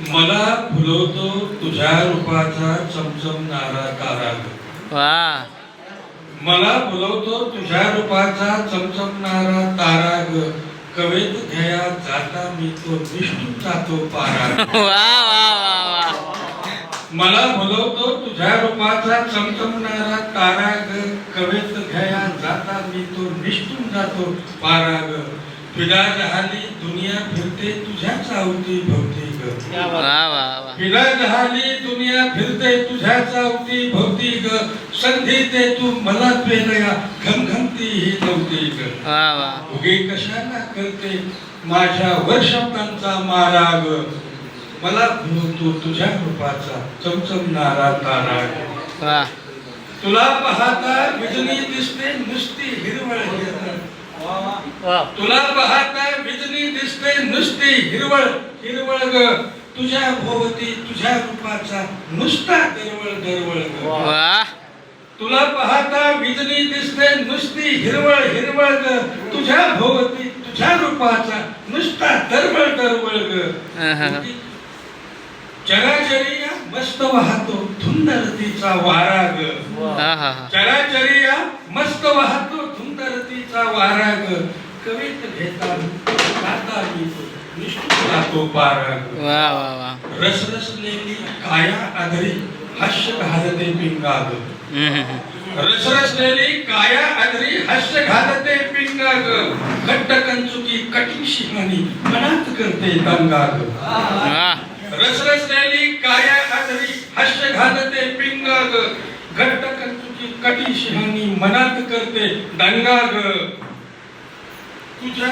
मला फुलवतो तुझ्या रूपाचा चमचमणारा तारा. वा. मला फुलवतो तुझ्या रूपाचा चमचमणारा तारा ग कवेत घ्या जाता मी तो विष्णू जातो पारा. वा वा वा वा. मला फुलवतो तुझ्या रूपाचा चमचमणारा तारा ग कवेत घ्या जाता मी तो निष्ठून जातो पारा झाली दुनिया फिरते तुझ्याच भोवती ग फिरा दुनिया फिरते तुझ्याच भोवती ग. संधी ते तू मला पेलया घमघमती ही नव्हती ग. उगे कशाला करते? माझ्या वर शब्दांचा मारा ग. मला भुलतो तुझ्या रूपाचा चमचमणारा तारा तुला पाहता विजनी दिसते नुसती हिरवळ. तुला पाहता विजनी दिसते नुसती हिरवळ हिरवळ ग. तुझ्या भोवती तुझ्या रूपाचा नुसता दरवळ दरवळ ग. तुला पाहता विजनी दिसते नुसती हिरवळ हिरवळ ग. तुझ्या भोवती तुझ्या रूपाचा नुसता दरवळ दरवळ ग. चराचरिया मस्त वाहतो धुंद रतीचा वारा ग. चराचरिया मस्त वाहतो धुंद रतीचा वारा ग. कवीत घेता गाता वा वा वा. रसरसलेली काया आधरी हास्य घालते पिंगाग. रसरसलेली काया आधरी हास्य घालते पिंगाग. घट्ट कंचुकी कटी शिहानी मनात करते दंगाग. वा. रसरसलेली काया आधरी हास्य घालते पिंगाग. घट्ट कंचुकी कटी शिहानी मनात करते दंगाग. तुझ्या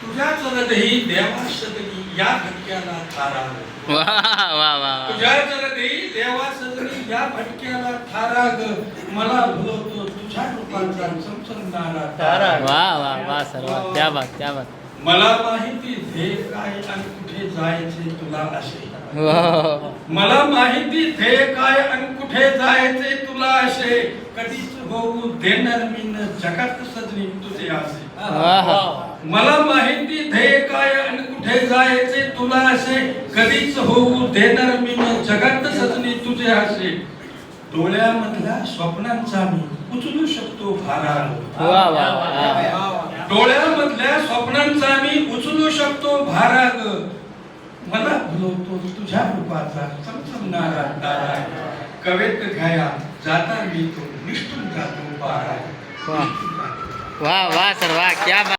तुझ्या चरदही देवा सदनी या भटक्याला थाराग वा वा वा तुझ्या चरणी देवा सजनी या भटक्याला थारा ग मला भुलवतो तुझ्या रूपाचा चमचमणारा तारा वा वा वा सर वा त्या बात त्या बात. मला माहिती ध्येय काय आणि कुठे जायचे तुला असे. मला माहिती ध्येय काय आणि कुठे जायचे तुला असे. कधीच होऊ देणार मी न जगात सजनी तुझे असे मला माहिती ध्येय काय आणि कुठे जायचे तुला असे कधीच होऊ देणार मी न जगात सजनी तुझे असे डोळ्यामधल्या स्वप्नांचा मी उचलू शकतो भाराळ. डोळ्यामधल्या स्वप्नांचा मी उचलू शकतो भाराग मला भुलवतो तुझ्या रूपाचा चमचमणारा तारा. कवेत घ्या. जाता मी तो निष्ठून जातो पारा वा वा सर वा क्या